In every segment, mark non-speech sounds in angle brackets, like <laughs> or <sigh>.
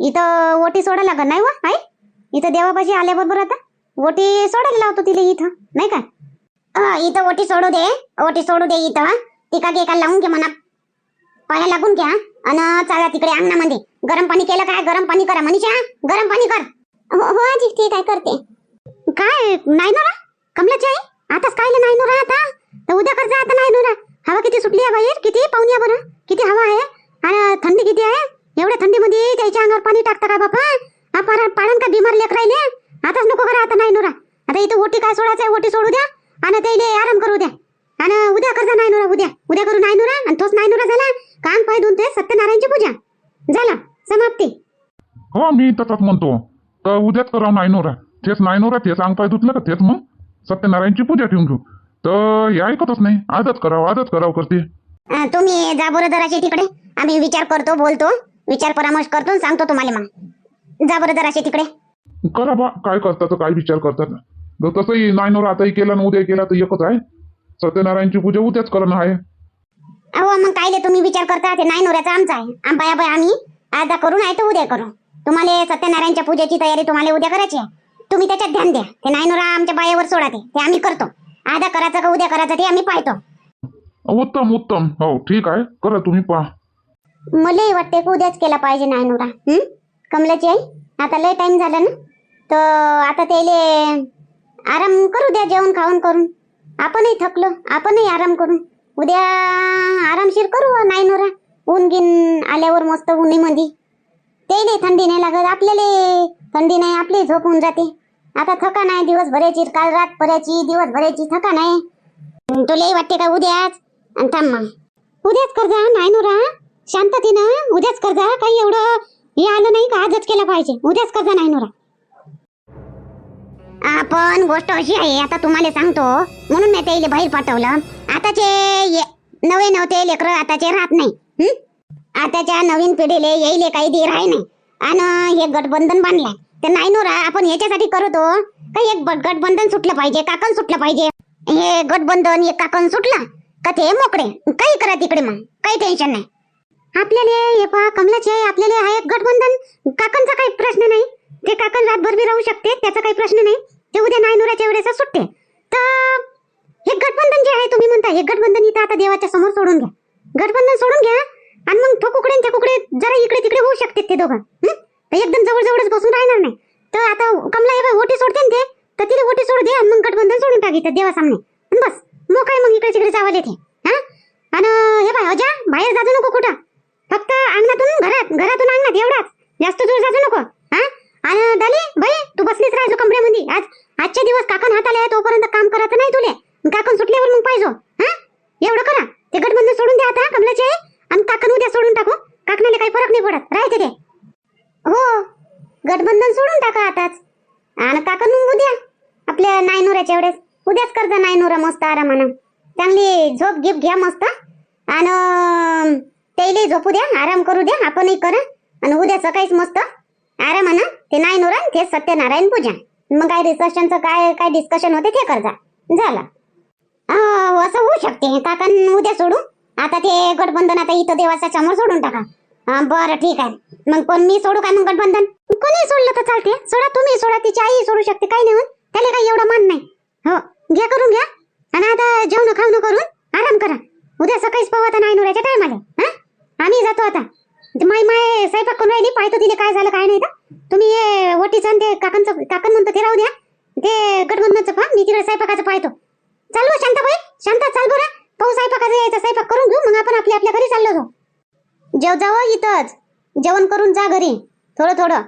इथं ओटी सोडायला लागल नाही वा आहे इथं देवापाशी आल्याबरोबर आता ओटी सोडायला लावतो तिला इथं नाही का? इथं ओटी सोडू दे ओटी सोडू दे इथं टिका टिका लावून घे म्हणा. पाया लागून घ्या अन चला तिकडे अंगणामध्ये. गरम पाणी केलं काय? गरम पाणी करा मनीषा. गरम पाणी कर. हो हो आजी ठीक आहे करते. काय? नाही ना कमलाची आई? आताच काय नाही ना आता? तर उद्या कर जा आता नाही ना हवा किती सुटली आहे बाहेर? किती? पाहुण्या बरं? किती हवा आहे? आणि थंडी किती आहे? एवढ्या थंडीमध्ये त्याच्या अंगावर पाणी टाकता का बापा? हा पारा पाडन का बिमार लेख राहिले आताच नको करा आता नाही नोरा. आता इथं ओटी काय सोडायचं ओटी सोडू द्या. आणि त्याला आराम करू द्या. आणि उद्या करजा नाही नोरा उद्या. उद्या करू नाही नोरा आणि तोच नाही नोरा झाला कान पाय धुवून ते सत्यनारायणची पूजा. झालं समाप्ती. हो मी तसंच म्हणतो. तर उद्याच करावं नाही नोरा. तेच नाही नोरा तेच अंग पाय धुतलं का तेच मग? सत्यनारायणची पूजा ठेवून घेऊ. तर हे ऐकतच नाही. आजच करावं आजच करावं करते. तुम्ही जा बरं जराशी तिकडे. आम्ही विचार करतो बोलतो. विचार परामर्श करतो आणि सांगतो तुम्हाला मग. जा बरं जराशी तिकडे. करा बा काय करतात तर काय विचार करतात. तर तसंही नाही नोरा आताही केला ना उद्या केला तर एकच आहे. सत्यनारायणची पूजा उद्याच करणं आहे. अहो मग कायले तुम्ही विचार करता? ते नाही नवऱ्याचा आमचा आहे. आम बाया बाय आम्ही आता करू नाही तर उद्या करू. तुम्हाला सत्यनारायणच्या पूजेची तयारी तुम्हाला उद्या करायची आहे. तुम्ही त्याच्यात ध्यान द्या. ते नाही नवरा आमच्या बायावर सोडा ते. ते आम्ही करतो. आता करायचं का उद्या करायचं ते आम्ही पाहतो. उत्तम उत्तम. हो ठीक आहे. करा तुम्ही पहा. मलाही वाटते की उद्याच केला पाहिजे ना नवरा हं? कमलाची आई? आता लय टाइम झाला ना. तर आता त्याले आराम करू द्या जेवण खाऊन करून. आपणही थकलो आपणही आराम करू उद्या आरामशीर करू हो, नाही नवरा ऊन गिन आल्यावर मस्त उन्हीमध्ये त्याले थंडी नाही लागत आपल्याला थंडी नाही आपली झोप होऊन जाते. आता थका नाही दिवसभराची काल रात पर्याची दिवसभराची थका नाही. तुलाही वाटते का उद्याच? आणि थांब मग. उद्याच जा नाही नवरा शांततेनं उद्याच कर्जा काही एवढं हे आलं नाही का आजच केलं पाहिजे. उद्याच कर्जा नाही नोरा आपण गोष्ट अशी आहे आता तुम्हाला सांगतो म्हणून मी त्याला बाहेर पाठवलं. आताचे नवे नव्हते लेकर आताचे राहत नाही. आताच्या नवीन पिढीले येईले काही दे राही नाही. आणि हे गठबंधन बांधलाय. तर नाही नोरा आपण याच्यासाठी करतो का एक गठबंधन सुटलं पाहिजे काकण सुटलं पाहिजे? हे गठबंधन एक काकण सुटलं का ते मोकळे? काही करा तिकडे मग काही टेन्शन नाही. आपल्याला हे पहा कमलाचे आपल्याला हा एक गठबंधन. काकांचा काही प्रश्न नाही. ते काकण रातभर बी राहू शकते त्याचा काही प्रश्न नाही. ते उद्या नायनुराच्या वेळेस सुटते तर हे गठबंधन जे आहे तुम्ही म्हणता हे गठबंधन इथं आता देवाच्या समोर सोडून घ्या. गठबंधन सोडून घ्या आणि मग तो कुकडे ते कुकडे जरा इकडे तिकडे होऊ शकते ते दोघं. एकदम जवळ जवळच बसून राहणार नाही. तर आता कमला हे ओटी सोडते ते तर तिला ओटी सोडू दे आणि मग गठबंधन सोडून टाकी देवासामने आणि बस मग काय मग इकडे तिकडे जावं येते हा? आणि हे बाय अजा बाहेर जाजू नको कुठं. फक्त अंगणातून घरात घरातून अंगणात एवढाच. जास्त दूर जाजू नको हा? आणि दाली बाई तू बसलीच राहायचो कमरेमध्ये. आज आजचे दिवस काकण हाताला आहे तोपर्यंत काम करायचं नाही तुले. काकण सुटल्यावर मग पाहिजो हा? एवढं करा. ते गठबंधन सोडून द्या आता कमलाचे. आणि काकण उद्या सोडून टाकू. काकणाला काही फरक नाही पडत. राहायचे ते हो गठबंधन सोडून टाका आताच. आणि काकण मग उद्या. आपल्या नायनोऱ्याच्या एवढेच उद्याच करता नायनोरा मस्त आरामानं. चांगली झोप गिप घ्या मस्त. आणि त्याला झोपू द्या आराम करू द्या आपणही करा. आणि उद्या सकाळीच मस्त आरामानं ते नाही नोरा ते सत्यनारायण पूजा. मग काय डिस्कशनचं काय काय डिस्कशन होते ते करजा. झालं. असं होऊ शकते. काका उद्या सोडू. आता ते गठबंधन आता इथं देवाच्या समोर सोडून टाका. बरं ठीक आहे. मग पण मी सोडू का मग गठबंधन? कोणी सोडलं तर चालते सोडा तुम्ही सोडा तिची आई सोडू शकते. काही नाही त्याला काही एवढं मान नाही. हो घ्या करून घ्या. आणि आता जेवण खावणं करून आराम करा. उद्या सकाळीच पाहू नाही नोऱ्याच्या टायमाला हा? आम्ही जातो आता. माय माय स्वयंपाक करून राहिली पाहतो तिने काय झालं काय नाही तर. तुम्ही हे ओटीचं आणि ते काकांचं काकण म्हणतो ते राहू द्या. ते गटबंधनचं पहा मी तिकडे स्वयंपाकाचं पाहतो. चालू हो, शांता शांताबाई शांता चाल बरं. पाहू स्वयंपाकाचं यायचं स्वयंपाक करून घेऊ मग आपण आपल्या आपल्या घरी चाललो जाऊ. जेव जावं इथंच. जेवण करून जा घरी. थोडं थोडं.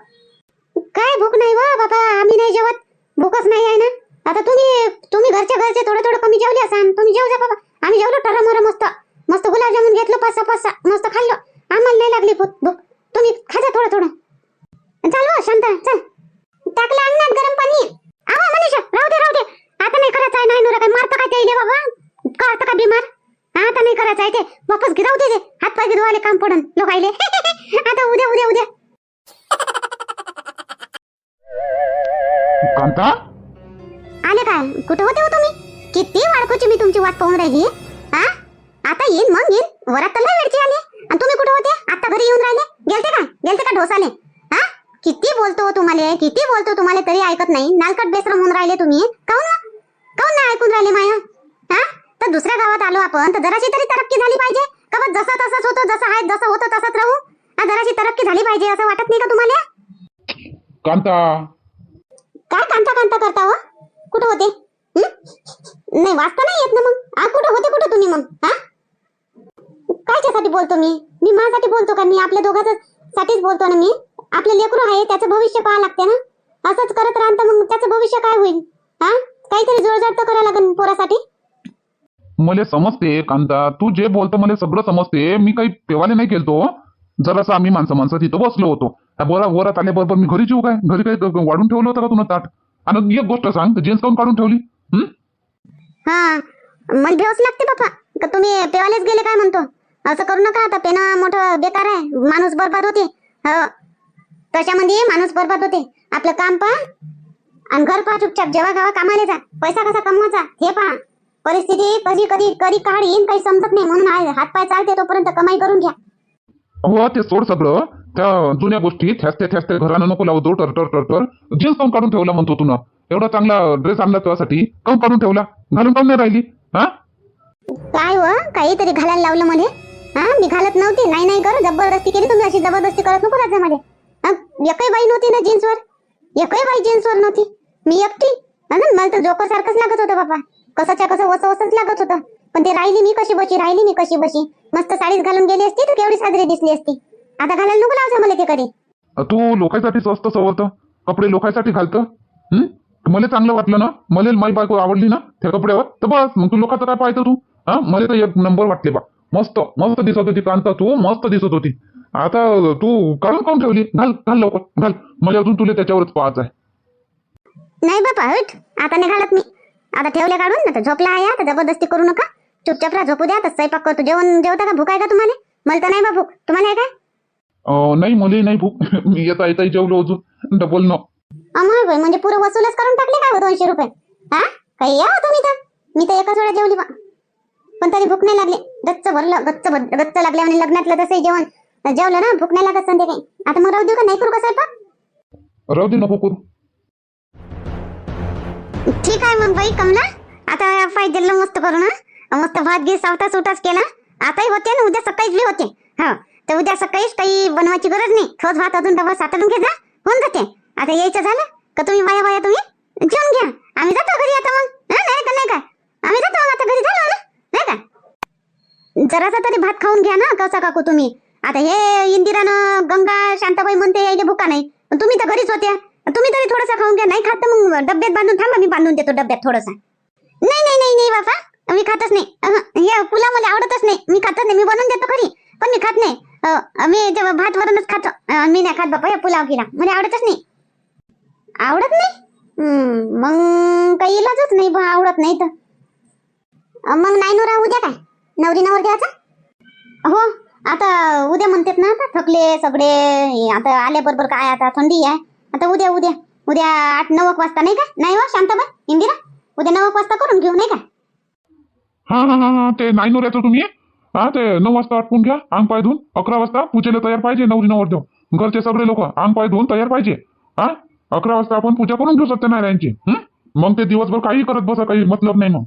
काय भूक नाही वा बाबा आम्ही नाही जेवत. भूकच नाही आहे ना. आता तुम्ही तुम्ही घरच्या घरचे थोडं थोडं कमी जेवले असाल तुम्ही जेव जा बाबा. आम्ही जेवलो टरम मस्त. मस्त गुलाबजामुन घेतलो पाच सहा मस्त खाल्लो. आम्हाला नाही लागली भूक भूक. तुम्ही खा जा थोडं थोडं. चालू हो, शांता चल. टाकलं अंगणात गरम पाणी. आवा मनीषा राहू दे राहू दे. आता नाही करायचं आहे नाही नोरा काय मारतं काय ते बाबा करतं का बिमार? आता नाही करायचं आहे ते. वापस घे जाऊ दे. हात पाय धुवाले काम पडन लोकायले <laughs> आता उद्या उद्या उद्या. कांता? आले काय कुठे होते हो तुम्ही? किती वाळखोची मी तुमची वाट पाहून राहिली. आता येईन मग येईन वरात तर वेळची आली. आणि तुम्ही कुठे होते? आता घरी येऊन राहिले? गेलते का गेलते का ढोसाले? हा? किती बोलतो तुम्हाला? किती बोलतो तुम्हाला? तरी ऐकत नाही. नालकट बेसरम होऊन राहिले तुम्ही. काऊन ना? काऊन नाही ऐकून राहिले माया? हा? तर दुसऱ्या गावात आलो आपण. तर जराशी तरी तरक्की झाली पाहिजे. का बस जसं तसंच होतं जसं आहे जसं होतं तसंच राहू? हा जराशी तरक्की झाली पाहिजे असं वाटत नाही का तुम्हाला? कांता. काय कांता कांता करता हो? कुठं होते? हं? नाही वाचता नाही येत ना मग. हा कुठं होते कुठं तुम्ही मग? हा? कायच्यासाठी बोलतो मी? मी माझ्यासाठी बोलतो का? मी आपल्या दोघांच्या साठीच बोलतो ना मी? आपलं लेकरू आहे त्याचं भविष्य पाहा लागते ना? असंच करत राहतं मग त्याचं भविष्य काय होईल? हा? काहीतरी जोडजाड तर करावं लागेल पोरासाठी? मला समजते कांता. तू जे बोलतो मला सगळं समजते. मी काही पेवाले नाही केलतो जरासं आम्ही माणसं माणसं तिथं बसलो होतो. बोरा वरात आल्याबरोबर मी घरी जेऊ काय? घरी काही वाढून ठेवलं होतं का तुला ताट? आणि एक गोष्ट सांग जेन्स काऊन काढून ठेवली? हं? हा. मला भेवच लागते बापा. का तुम्ही पेवालेच गेले काय म्हणतो? असं करू नका आता पेनं मोठं बेकार आहे. माणूस बरबाद होते. हो. त्याच्यामध्ये माणूस बरबाद होते. आपलं काम पहा. आणि घर पहा चुपचाप. जेव्हा गावा कामाला जा. पैसा कसा कमवायचा? हे पहा. परिस्थिती कधी कधी कधी काढ. येईन काही समजत नाही. म्हणून आहे. हातपाय चालते तोपर्यंत कमाई करून घ्या. हो ते सोड सगळं. त्या जुन्या गोष्टी ठ्यासते ठ्यासते घरानं नको लावतो टर टर टर टर जीन्स काऊन काढून ठेवला म्हणतो तू ना? एवढा चांगला ड्रेस आणला तुझ्यासाठी. काऊन काढून ठेवला? घालून काऊन नाही राहिली? हा? काय हो? काहीतरी घालायला लावलं मध्ये हा मी घालत नव्हती. नाही नाही कर. जबरदस्ती केली तुम्ही अशी जबरदस्ती करत नको राज्यामध्ये एकही बाई नव्हती ना जीन्सवर. एकही बाई जीन्सवर नव्हती. मी एकटी. मला तर जोकर सारखंच लागत होतं बाबा. कसंच्या कसं वस वसच लागत होतं. पण ते राहिली मी कशी बशी राहिली मी कशी बशी. मस्त साडीच घालून गेली असती तर केवढी साजरी दिसली असती. आता घालायला नको लावता मला ते कधी. तू लोकांसाठी स्वस्त सवरत. कपडे लोकांसाठी घालत. मला चांगलं वाटलं ना? मला माई बायको आवडली ना त्या कपड्यावर? तर बस मग तू लोकांचं काय पाहतो तू? हा मला तर एक नंबर वाटले बा. मस्त मस्त दिसत होती कांता तू मस्त दिसत होती. आता तू काढून काऊन ठेवली. घाल घाल लवकर घाल. मला अजून तुला त्याच्यावरच पाहायचं आहे. नाही बापा हट. आता नाही घालत मी. आता ठेवले काढून ना तर झोपला आहे आता जबरदस्ती करू नका. चुपचाप राहा झोपू द्या तर स्वयंपाक करतो. जेवण जेवता का? भूक आहे का तुम्हाला? मला तर नाही बा भूक. तुम्हाला आहे काय? अं, नाही मला नाही भूक. <laughs> मी येता येता जेवलो अजून. डबल न. भाई म्हणजे पुरं वसूलच करून टाकले काय हो दोनशे रुपये? हा? काही या हो तुम्ही तर. मी तर एकाच वेळा जेवली बा. पण तरी भूक नाही लागली. गच्च भरलं गच्च गच्च लागल्या म्हणजे लग्नातलं तसं जेवण. जेवलं ना भूक नाही लागत संध्याकाळी. आता मग राहू देऊ का? नाही करू का स्वयंपाक? राहू दे नको करू ठीक आहे मग बाई कमला. आता पाहिजे मस्त करू ना मस्त भात घे सावटा सुटाच केला. आताही होते ना उद्या सकाळीच बी होते. हो. तर उद्या सकाळीच काही बनवायची गरज नाही. ठोस भात अजून डबा साठवून घे जा. होऊन जाते. आता यायचं झालं का तुम्ही बाया बाया तुम्ही? जेवून घ्या. आम्ही जातो घरी आता मग. नाही का नाही का? आम्ही जातो मग आता घरी. झालो ना जरासा तरी भात खाऊन घ्या ना कसा काकू तुम्ही. आता हे इंदिरानं गंगा शांताबाई म्हणते यायले भुका नाही. तुम्ही तर घरीच होत्या. तुम्ही तरी थोडंसं खाऊन घ्या नाही खात तर मग डब्यात बांधून थांबा मी बांधून देतो डब्यात थोडंसं. नाही नाही नाही नाही बाबा मी खातच नाही. अहं, हे पुलाव मला आवडतच नाही. मी खातच नाही मी बनवून देतो खरी पण मी खात नाही. मी जेव्हा भात वरूनच खातो मी नाही खात बाबा हे पुलाव गिरा मला आवडतच नाही. आवडत नाही? हम्म, मग काही इलाजच नाही आवडत नाही तर. मग नाही नवरा उद्या काय? नवरी नवर द्यायचा हो आता उद्या म्हणतात ना आता थकले सगळे आता आल्याबरोबर काय आता थंडी आहे. आता उद्या उद्या उद्या आठ नऊ वाजता नाही का? नाही हो शांताबाई इंदिरा उद्या नऊ वाजता करून घेऊ नाही का? हा हा हा हा ते नाही नवऱ्याचं तुम्ही? हा ते नऊ वाजता आटपून घ्या अंग पाय धुवून अकरा वाजता पूजेला तयार पाहिजे नवरी नवर देऊ घरचे सगळे लोक अंग पाय धुवून तयार पाहिजे. हा अकरा वाजता आपण पूजा करून घेऊ सत्यनारायणची? मग ते दिवसभर काही करत बसा काही मतलब नाही मग.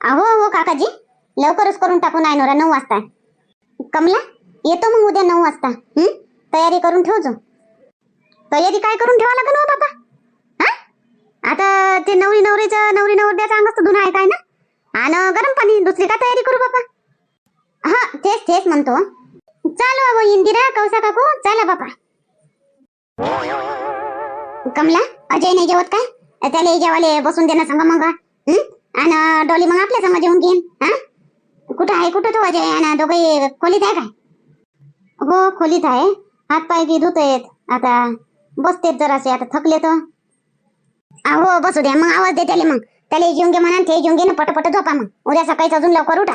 अहो हो काकाजी लवकरच करून टाकू नाही नवरा नऊ वाजता कमला येतो मग उद्या नऊ वाजता. हं? तयारी करून ठेवजो. तयारी काय करून ठेवा लागेल हो बाबा? हा? आता ते नवरी नवरीचं नवरी नवरद्याचं अंगच धुणं आहे काय ना? आणि गरम पाणी दुसरी काय तयारी करू बाबा? हा तेच तेच म्हणतो. चालू बाबा इंदिरा कौसा काकू चला बाबा. कमला अजय नाही जेवत काय? त्याला जेवाले बसून देणं सांगा मग. आणि डॉली मग आपल्या संग जेवून घेईन. हा? कुठं आहे? कुठं तो अजय आणि दोघे खोलीत आहे काय हो खोलीत आहे. हात पाय की धुत आहेत आता बसतेत जरासे. आता थकले तर हो बसू द्या. मग आवाज दे त्याला मग. त्याला जेवून घे म्हणा ते जेवून घे ना पटपट झोपा मग. उद्या सकाळीच अजून लवकर उठा.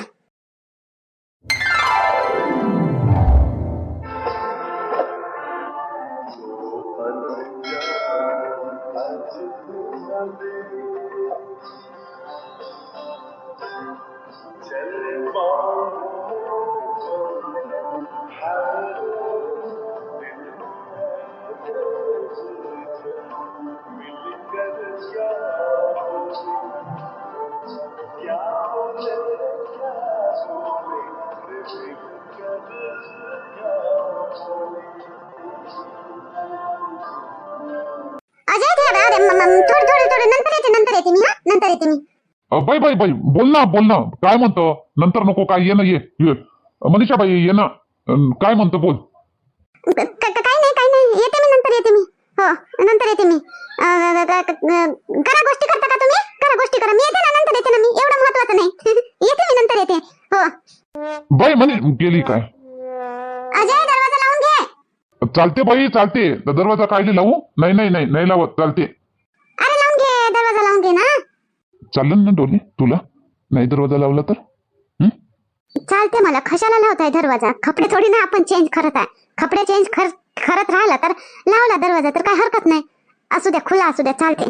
नंतर येते मी. अ, बाई बाई बाई बोल ना बोल ना. काय म्हणतो? नंतर नको काय ये ना ये ये. मनीषा बाई ये ना. अन, काय म्हणतो बोल. क- क- काय नाही काय नाही. येते मी नंतर येते मी. हो नंतर येते मी. अं, करा गोष्टी करता का तुम्ही? करा गोष्टी करा. मी येते ना नंतर येते ना मी. एवढं महत्वाचं नाही. <laughs> येते मी नंतर येते. हो. बाई म्हणे गेली काय? अजय दरवाजा लावून घे. चालते बाई चालते. तर दरवाजा काय लावू? नाही नाही नाही नाही लावत. चालते अरे लावून घे दरवाजा लावून घे ना चाललं ना डोली तुला? नाही दरवाजा लावला तर? चालते मला. कशाला लावताय दरवाजा? कपडे थोडी ना आपण चेंज करत आहे. कपडे चेंज कर करत राहिला तर लावला दरवाजा तर काय हरकत नाही. असू द्या खुला असू द्या चालते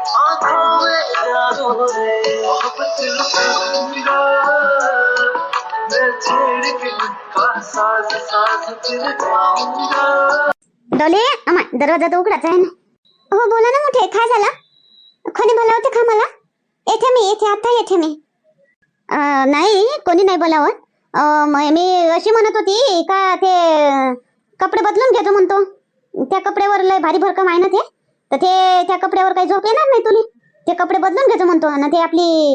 आंखों में मोहब्बत मैं छेड़ के साज साज फिर जाऊंगा डोले अमा दरवाजा तर उघडाच आहे ना. हो बोला ना मोठे काय झालं? कोणी बोलावते का मला? येथे मी येथे आता येथे मी. नाही कोणी नाही बोलावत अं, मी अशी म्हणत होती का ते कपडे बदलून घेतो म्हणतो. त्या कपड्यावर लय भारी भरकम आहे ना ते. तर ते त्या कपड्यावर काही झोप येणार नाही तुली? ते कपडे बदलून घ्यायचं म्हणतो आणि ते आपली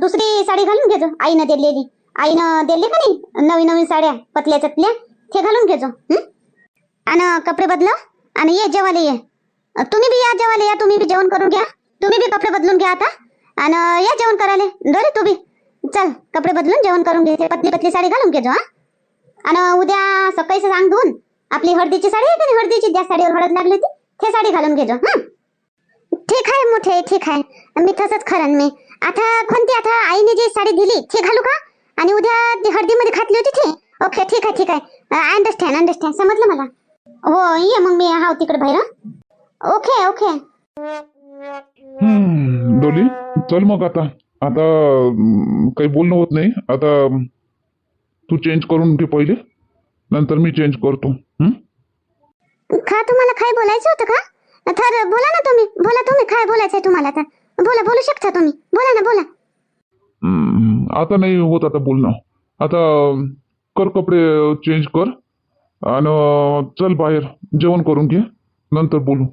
दुसरी साडी घालून घ्यायचो आईनं दिलेली. आईनं दिली का नाही? नवीन नवीन साड्या पतल्या चतल्या ते घालून घ्यायचो आणि कपडे बदला आणि ये जेवायला ये. तुम्ही बी या जेवायला या तुम्ही बी जेवण करून घ्या. तुम्ही बी कपडे बदलून घ्या आता. आणि या जेवण करायला दोरे तू बी. चल कपडे बदलून जेवण करून घे. ते पतली पतली साडी घालून घेजो हा? आणि उद्या सकाळी सांग धुवून. आपली हळदीची साडी आहे का हळदीची? त्या साडीवर हळद लागली होती. ते साडी घालून घेजो हा? ठीक आहे मोठे ठीक आहे. मी तसंच खरं मी. आता कोणती आता आईने जी साडी दिली ती घालू का? आणि उद्या हळदीमध्ये घातली होती ती? ओके ठीक आहे ठीक आहे. आय अंडरस्टँड अंडरस्टँड समजलं मला? हो ये मग मी हाव तिकडे बाहेर ओके ओके. डोली चल मग आता. आता काही बोलणं होत नाही. आता तू चेंज करून घे पहिले. नंतर मी चेंज करतो हम्म का तुम्हाला काय बोलायचं होतं का? तर बोला ना तुम्ही. बोला तुम्ही. काय बोलायचंय तुम्हाला तर? बोला बोलू शकता तुम्ही. बोला ना बोला. आता नाही होत आता बोलणं. आता कर कपडे चेंज कर. आणि चल बाहेर. जेवण करून घे. नंतर बोलू.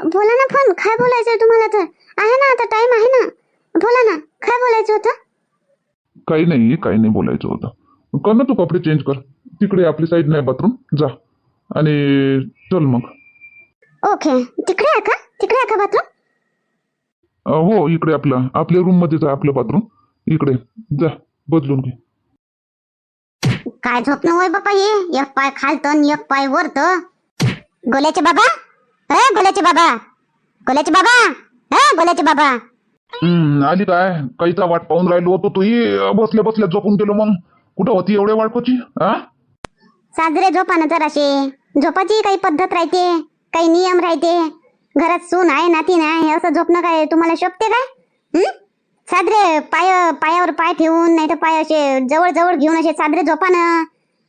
बोला ना पण काय बोलायचंय तुम्हाला तर? आहे ना आता टाइम आहे ना. बोला ना. काय बोलायचं होतं? काही नाही काही नाही बोलायचं होतं. कर ना तू कपडे चेंज कर. तिकडे आपली साईड नाही बाथरूम जा. आणि चल मग. ओके. तिकडे आहे का? तिकडे आहे का बाथरूम? अं, हो इकडे आपलं आपल्या रूम मध्येच आहे आपलं बाथरूम इकडे जा बदलून घे. काय झोपणं होय बापा ये एक पाय खालतं आणि एक पाय वरत. गोल्याचे बाबा? ए गोल्याचे बाबा. गोल्याचे बाबा? ए गोल्याचे बाबा. हम्म, आली काय? काहीचा वाट पाहून राहिलो होतो तू बसल्या बसल्या झोपून गेलो मग. कुठं होती एवढ्या वाटकोची हा साजरे झोपा ना जराशे. झोपाची काही पद्धत राहते काही नियम राहते. घरात सून आहे नाती नाही असं झोपणं काय तुम्हाला शोभते काय? साजरे पाय पायावर पाय ठेवून नाही तर पाय असे जवळ जवळ घेऊन असे साजरे झोपा ना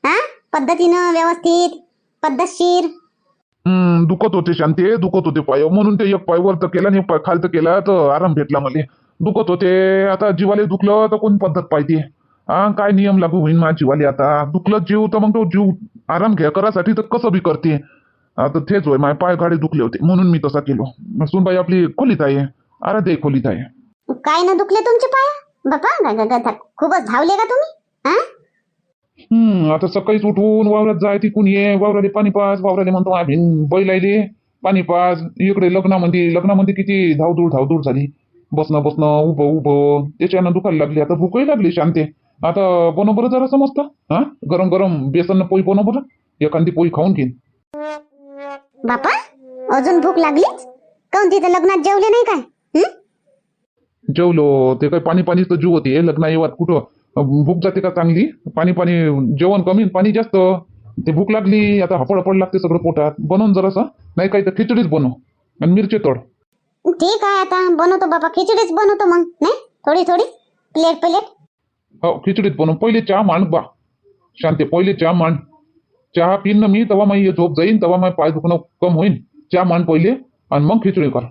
हा? पद्धतीनं व्यवस्थित पद्धतशीर. हम्म, दुखत होते शांती दुखत होते पाय. म्हणून ते एक पाय वर तर केला आणि पाय खालतं केला तर आराम भेटला मला. दुखत होते आता जीवाले दुखलं तर कोण पद्धत पाहिजे हा काय नियम लागू होईन माझ्या जीवाले आता? दुखलं जीव तर मग तो जीव आराम घ्या करासाठी तर कसं बी करते. आता तेच होय माझे पाय गाडी दुखले होते म्हणून मी तसा केलो. सुनबाई आपली खोलीत आहे. आराध्य खोलीत आहे. काय ना दुखले तुमचे पाय? बापा खूपच धावले का तुम्ही? हा? हम्म आता सकाळीच उठून वावरात जाय तिकून ये वावराले पाणी पास वावराले म्हणतो आम्ही बैल आले पाणी पास इकडे लग्नामध्ये लग्नामध्ये किती धावधूळ धावधूळ झाली. बसणं बसणं उभं उभं त्याच्यानं दुखायला लागली आता भूकही लागली शांते. आता बनव बरं जरा समजतं हा? गरम गरम बेसन पोळी बनव बरं एखादी पोळी खाऊन घेईन. बापा अजून भूक लागलीच? काऊन तिथं लग्नात जेवले नाही काय? जेवलो ते काय पाणी पाणीच तर जीव होते लग्न येवात कुठं? भूक जाते का चांगली? पाणी पाणी जेवण कमी पाणी जास्त. ते भूक लागली आता हपड हपड लागते सगळं पोटात. बनवून जरासं नाही काही तर खिचडीच बनव आणि मिरची तोड. ठीक आहे आता बनवतो बाबा खिचडीच बनवतो मग नाही? थोडी थोडी प्लेट प्लेट. हो खिचडीत बनव पहिले चहा मांड बा. शांते पहिले चहा मांड. चहा पिन ना मी तेव्हा माझी झोप जाईन तेव्हा माझं पाय दुखणं कम होईन. चहा मांड पहिले आणि मग खिचडी कर.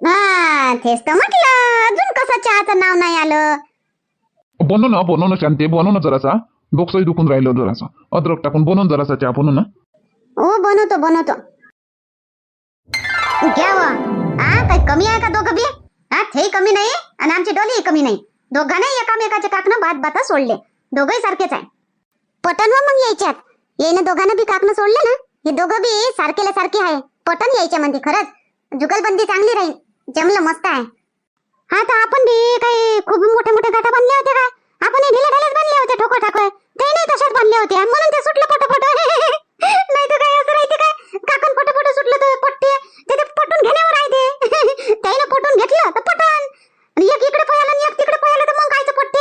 हा तेच तर म्हटलं. अजून कसं चहाचं नाव नाही आलं? बनव ना बनव ना शांते बनव ना जरासा. डोकसंही दुखून राहिलं जरासा. अद्रक टाकून बनवून जरासा चहा बनव ना हो बनवतो बनवतो. घ्या व. हा काही कमी आहे का दोघं बी? हा तेही कमी नाही आणि आमची डोलीही कमी नाही. दोघांनाही एकामेकाच्या काकनं भात बाता सोडले. दोघंही सारखेच आहे. पटन व मग यायच्यात. येईन दोघांना बी काकनं सोडले ना? हे दोघं बी सारखेला सारखे आहे. पटन यायच्या म्हणजे खरंच. जुगलबंदी चांगली राहील. जमलं मस्त आहे. हा तर आपण बी काही खूप मोठे मोठे गाठा बांधले होते काय? आपण हे ढिले ढालेच बांधले होते ठोको ठाको ते नाही तशाच बांधले होते म्हणून ते सुटलं पटोपट <laughs> नाही तर काय असं राहते काय? काकण पटोपट सुटलं तर पट्टे ते पटून घेण्यावर राहते <laughs> त्यानं पटून घेतलं तर पटन. आणि एक इकडे पळालं आणि एक तिकडे पळालं तर मग कायचं पट्टे?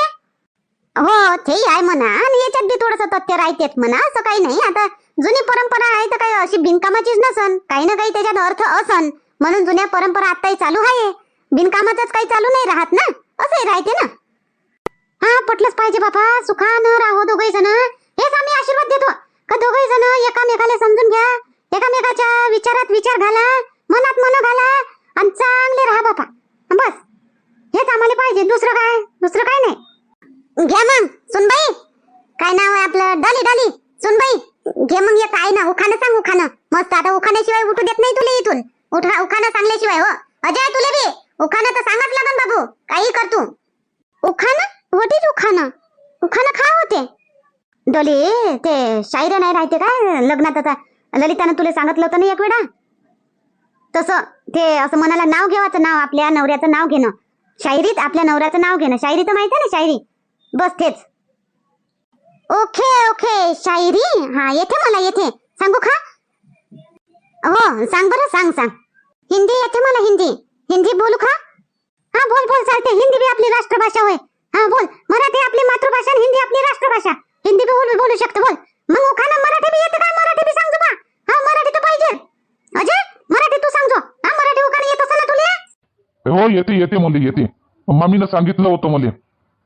हो तेही आहे म्हणा. आणि याच्यात बी थोडस तथ्य राहतेत म्हणा असं काही नाही. आता जुनी परंपरा आहे तर काही अशी बिनकामाचीच नसन. काही ना काही त्याच्यात अर्थ असन. म्हणून जुन्या परंपरा आताही चालू आहे. बिनकामाचंच काही चालू नाही राहत ना? असंही राहते ना? हा पटलंच पाहिजे बाबा सुखानं राहो दोघही जण. हेच आम्ही आशीर्वाद देतो. का दोघही जण एकामेकाला समजून घ्या. एकामेकाच्या विचारात विचार घाला. मनात मन घाला. आणि चांगले राहा बापा. बस. हेच आम्हाला पाहिजे. दुसरं काय? दुसरं काय नाही. घ्या मग सुनबाई. काय नाव आहे आपलं? डाली डाली. सुनबाई घे मग एक आहे ना उखाणं सांग उखाणं. मस्त आता उखाण्याशिवाय उठू देत नाही तुला इथून. उठा उखाणं सांगल्याशिवाय हो. अजय तुले बी. उखाणं तर सांगत लागन बाबू. काही कर तू. उखाणं? What is उखाणं. उखाणं खा होते. डोली ते शायर नाही राहते काय? लग्नात आता. ललितानं तुला सांगितलं होतं ना एक वेळा? तसं ते असं मनाला नाव घेवाचं नाव आपल्या नवऱ्याचं नाव घेणं. शायरीत आपल्या नवऱ्याचं नाव घेणं. शायरी तर माहिती आहे ना शायरी? बस तेच. Okay okay. शायरी? हा येते मला येते सांगू खा हो सांग बरं सांग सांग. हिंदी येते मला हिंदी. हिंदी बोलू खा हा बोल बोल चालते हिंदी बी आपली राष्ट्रभाषा होय. हा बोल. मराठी आपली मातृभाषा आणि हिंदी आपली राष्ट्रभाषा. हिंदी बी बोलू बोलू शकतो बोल. मग उखाणा मराठी बी येते का? मराठी बी सांगतो बा. हा मराठी तर पाहिजे. अजय मराठी तू सांगतो. हा मराठी उखाणा येत असं ना तुला? हो येते येते मुली येते. मामीनं सांगितलं होतं मुली.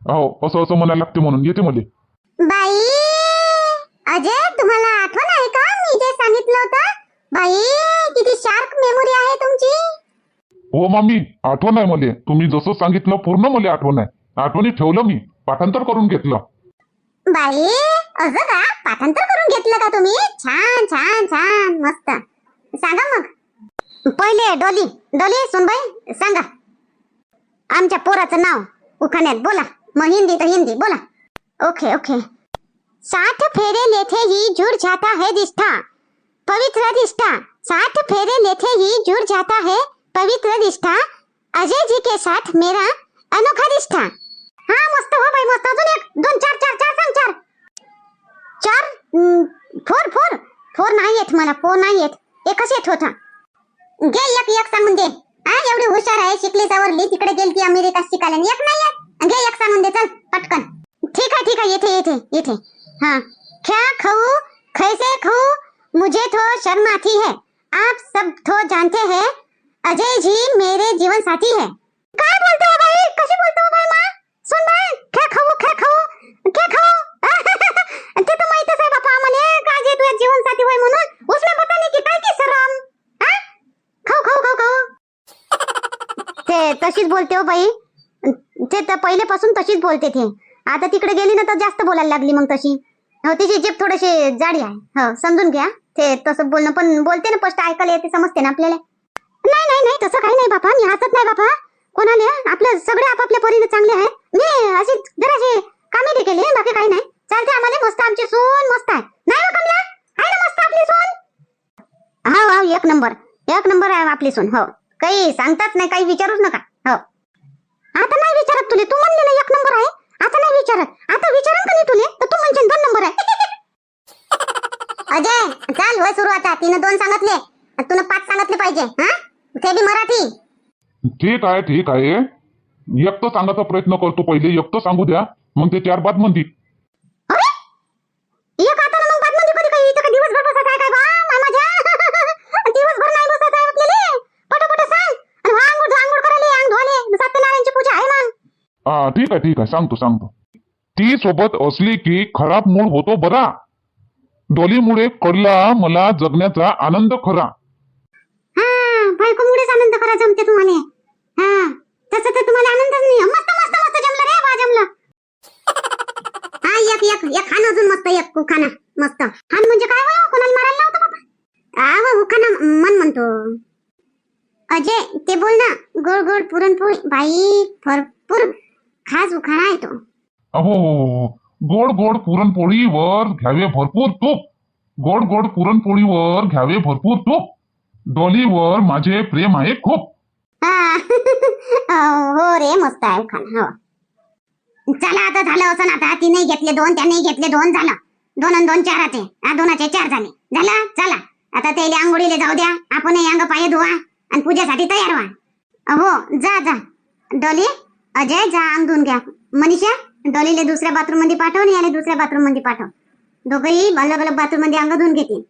हो असं असं म्हणायला लागते म्हणून. येते मुली. बाई अजय तुम्हाला आठवण आहे का? मी जे सांगितलं होतं. बाई किती शार्प मेमरी आहे तुमची. हो मामी आठवण आहे मले. तुम्ही जसं सांगितलं पूर्ण मला आठवण आहे. आठवणी ठेवलं मी. पाठांतर करून घेतलं. बाई असं का? पाठांतर करून घेतलं का तुम्ही? छान छान छान. मस्त. सांगा मग. पहिले डोली. डोली सुनबाई सांगा. आमच्या पोराचं नाव उखाण्यात बोला. मग हिंदी तर हिंदी बोला. Okay okay. साठ फेरे लेथे ही जुड़ जाता है रिश्ता पवित्र रिश्ता साठ फेरे लेथे ही जुड़ जाता है पवित्र रिश्ता अजय जी के साथ मेरा अनोखा रिश्ता हा मस्त हो भाई मस्त. अजून एक दोन चार चार चार सांग चार. चार फोर फोर. फोर नाही येत मला फोर नाही येत. एकच येत होता. घे एक एक सांगून दे हा एवढी हुशार आहे, शिकली सवरली तिकडे गेली ती अमेरिका शिकायला. एक नाही येत घे एक सांगून दे चल, पटकन. ठीक है ठीक है येथे येथे येथे हाँ. क्या खाऊं कैसे खाऊं, मुझे तो शर्म आती है. आप सब तो जानते हैं, अजय जी मेरे जीवन साथी है. काय बोलते हो भाई कशी बोलते हो भाई माँ? सुन भाई क्या खाऊ क्या खाऊ क्या खाऊ. <laughs> ते तर माहितच आहे बापा आम्हाला. का जे तुझ्या जीवन साथी होय म्हणून? ते तशीच बोलते हो बाई. ते तर पहिलेपासून तशीच बोलते ते. आता तिकडे गेली ना तर जास्त बोलायला लागली मग तशी. हो तिची जीप थोडीशी जाडी आहे. हो समजून घ्या. ते तसं बोलणं पण बोलते ना स्पष्ट ऐकायला येते समजते ना आपल्याला. नाही नाही नाही तसं काही नाही बापा. मी हसत नाही बापा. कोणाले? आपलं सगळे आपापल्या परीने चांगले आहे. मी अशी जराशी ते केली बाकी काही नाही. चालते आम्हाला. मस्त आमची सून मस्त आहे. नाही हो, कमला? आहे ना मस्त आपली सोन? हा हो, हा हो, एक नंबर. एक नंबर आहे आपली सून हो. काही सांगतात नाही काही विचारूच नका. हो. विचारत तुले. तू म्हणले ना एक नंबर आहे. आता नाही विचारत. आता विचारन का नाही तुले? तर तू म्हणजे दोन नंबर आहे. <laughs> अजय चाल होय सुरू आता. तिनं दोन सांगितले. तुला पाच सांगितले पाहिजे हा? ते बी मराठी. ठीक आहे ठीक आहे. एक तर सांगायचा प्रयत्न करतो पहिले. एक तर सांगू द्या. मग ते चार बाद म्हणतील अरे एक हातानं मग बातमध्ये कधी काही इथं का दिवसभर बसत आहे काय बा माय माझ्या दिवसभर नाही बसत आहे आपल्याला पटापट सांग आणि वा आंघोळ आंघोळ करायला अंग धुवाले सत्यनारायणची पूजा आहे मग हा ठीक आहे ठीक आहे. सांगतो सांगतो. ती सोबत असली की खराब मूड होतो बरा. डोलीमुळे कळला मला जगण्याचा आनंद खरा. हा बायकोमुळेच आनंद खरा जमते तुम्हाला. हा तसं तर तुम्हाला आनंदच नाही. मस्त मस्त मस्त जमलं रे वा जमलं. हा एक एक एक खान अजून मस्त एक खाना मस्त. खान म्हणजे काय होय कोणाला मारायला लावतो बाबा? हा उखाना मन म्हणतो. अजय ते बोल ना. गोड गोड पुरणपोळी. बाई भरपूर खास उखाणा आहे तो अहो गोड गोड पुरणपोळीवर घ्यावे भरपूर तूप. गोड गोड पुरणपोळीवर घ्यावे भरपूर तूप. डोलीवर माझे प्रेम आहे खूप. हा <laughs> हो रे मस्त आहे हो. चला आता झालं असं ना आता. तिने घेतले दोन त्याने घेतले दोन झालं. दोन आणि दोन चार आते हा दोनाचे चार झाले. झालं? चला. आता त्याला आंघोळीला जाऊ द्या. आपण अंग पाय धुवा. आणि पूजेसाठी तयार व्हा. हो जा जा. डोली? अजय जा अंग धुवून घ्या. मनीषा डोलीला दुसऱ्या बाथरूममध्ये पाठव आणि याला दुसऱ्या बाथरूममध्ये पाठव. दोघंही अलग अलग बाथरूममध्ये अंग धुवून घेतील.